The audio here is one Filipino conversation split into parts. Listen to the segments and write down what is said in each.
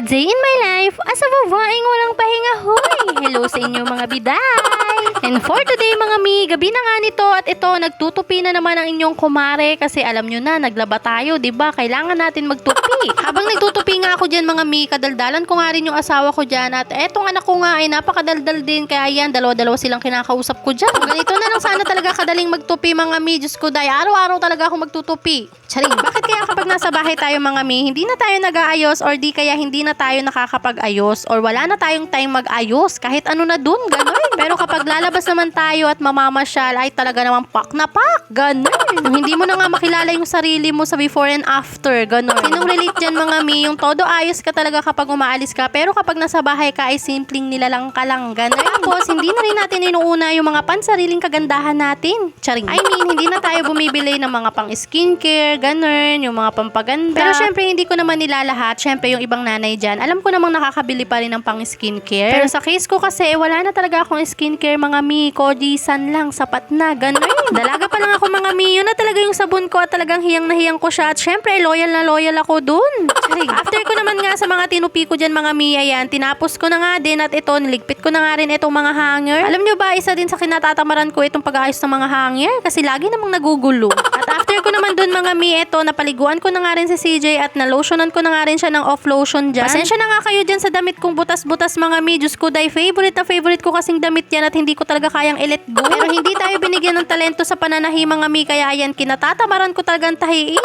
A day in my life as a babaeng walang pahinga hoy. Hello sa inyo mga biday. And for today mga mi, gabi na nga nito at ito, nagtutupi na naman ang inyong kumare kasi alam nyo na, naglaba tayo, 'di ba? Kailangan natin magtupi. Habang nagtutupi nga ako diyan mga mi, kadaldalan ko nga rin yung asawa ko diyan at etong anak ko nga ay napakadaldal din kaya yan, dalawa-dalawa silang kinakausap ko diyan. Ganito na lang sana talaga kadaling magtupi mga mi, Diyos ko day, araw-araw talaga ako magtutupi. Charing, bakit kaya kapag nasa bahay tayo mga mi, hindi na tayo nag-aayos or di kaya hindi na tayo nakakapag-ayos or wala na tayong time mag-ayos kahit ano na dun, ganun. Pero kapag lalabas naman tayo at mamamasyal ay talaga naman pak na pak, ganun. hindi mo na nga makilala yung sarili mo sa before and after, ganun. Sinong relate dyan mga mi, yung todo ayos ka talaga kapag umaalis ka pero kapag nasa bahay ka ay simpleng nilalang ka lang, ganun. Tapos hindi na rin natin inuuna yung mga pansariling kagandahan natin. Charing. I mean, hindi na tayo bumibili ng mga pang skincare, ganun, yung mga pampaganda. Pero syempre, hindi ko naman nilalahat. Syempre, yung ibang nanay dyan, alam ko namang nakakabili pa rin ng pang skincare. Pero sa case ko kasi, wala na talaga akong skincare, mga mi. Kodisan lang, sapat na, ganun. Dalaga pa lang ako, mga mi. Yun na talaga yung sabon ko at talagang hiyang na hiyang ko siya. At syempre, loyal na loyal ako dun. Charing. After ko naman nga sa mga tinupi ko dyan, mga mi, ayan, tinapos ko na nga din at ito, niligpit ko na nga rin itong mga hanger. Alam nyo ba, isa din sa kinatatamaran ko itong pag-aayos ng mga hanger kasi lagi namang nagugulo. At after ko naman dun mga mi, ito, napaliguan ko na nga rin si CJ at nalotionan ko na nga rin siya ng off lotion dyan. Pasensya na nga kayo dyan sa damit kong butas-butas mga mi. Diyos ko, dahil favorite na favorite ko kasing damit yan at hindi ko talaga kayang i-let go. Pero hindi tayo binigyan ng talento sa pananahi mga mi, kaya yan, kinatatamaran ko talagang tahiin.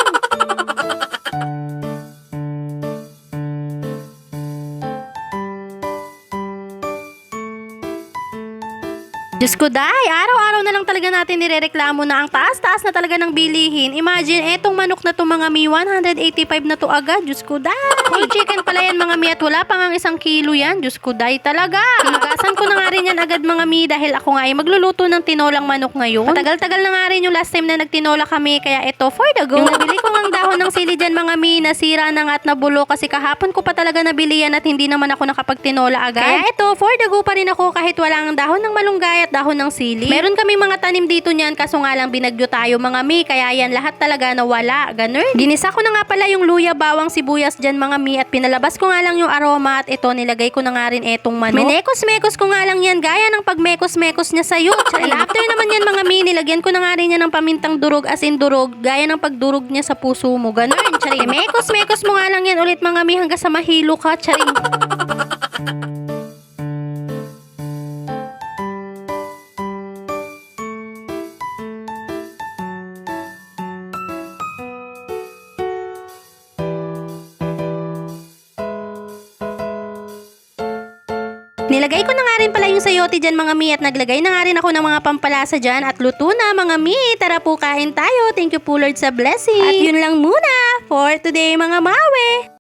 Diyos ko, day, araw-araw na lang talaga natin nirereklamo na ang taas-taas na talaga ng bilihin. Imagine, etong manok na to mga mi, 185 na to agad. Diyos ko, day. Chicken pala yan mga mi at wala pa nga isang kilo yan. Diyos ko, day talaga. Hinugasan ko na nga rin yan agad mga mi dahil ako nga ay magluluto ng tinolang manok ngayon. Matagal-tagal na nga rin yung last time na nagtinola kami kaya ito for the go. Yung nabili ko ng dahon sili dyan mga mi, nasira na nga at nabulo kasi kahapon ko pa talaga nabili yan at hindi naman ako nakapagtinola agad. Kaya ito, for the go pa rin ako kahit wala ang dahon ng malunggay at dahon ng sili. Meron kaming mga tanim dito niyan kaso nga lang binagyo tayo mga mi kaya yan lahat talaga nawala. Ganun. Ginisa ko na nga pala yung luya, bawang, sibuyas dyan mga mi at pinalabas ko nga lang yung aroma at ito nilagay ko na nga rin etong manok. Minekos-mekos ko nga lang yan gaya ng pagmekos-mekos niya sa'yo. After naman nilagyan ko na nga rin yan ng pamintang durog as in durog gaya ng pagdurog niya sa puso mo. Ganun. Charing. Mekos-mekos mo nga lang yan ulit mga mi hanggang sa mahilo ka. Charing. Nilagay ko na nga rin pala yung sayote dyan mga mi at naglagay na nga rin ako ng mga pampalasa dyan at luto na mga mi. Tara po kain tayo. Thank you po Lord sa blessing. At yun lang muna for today mga mawe.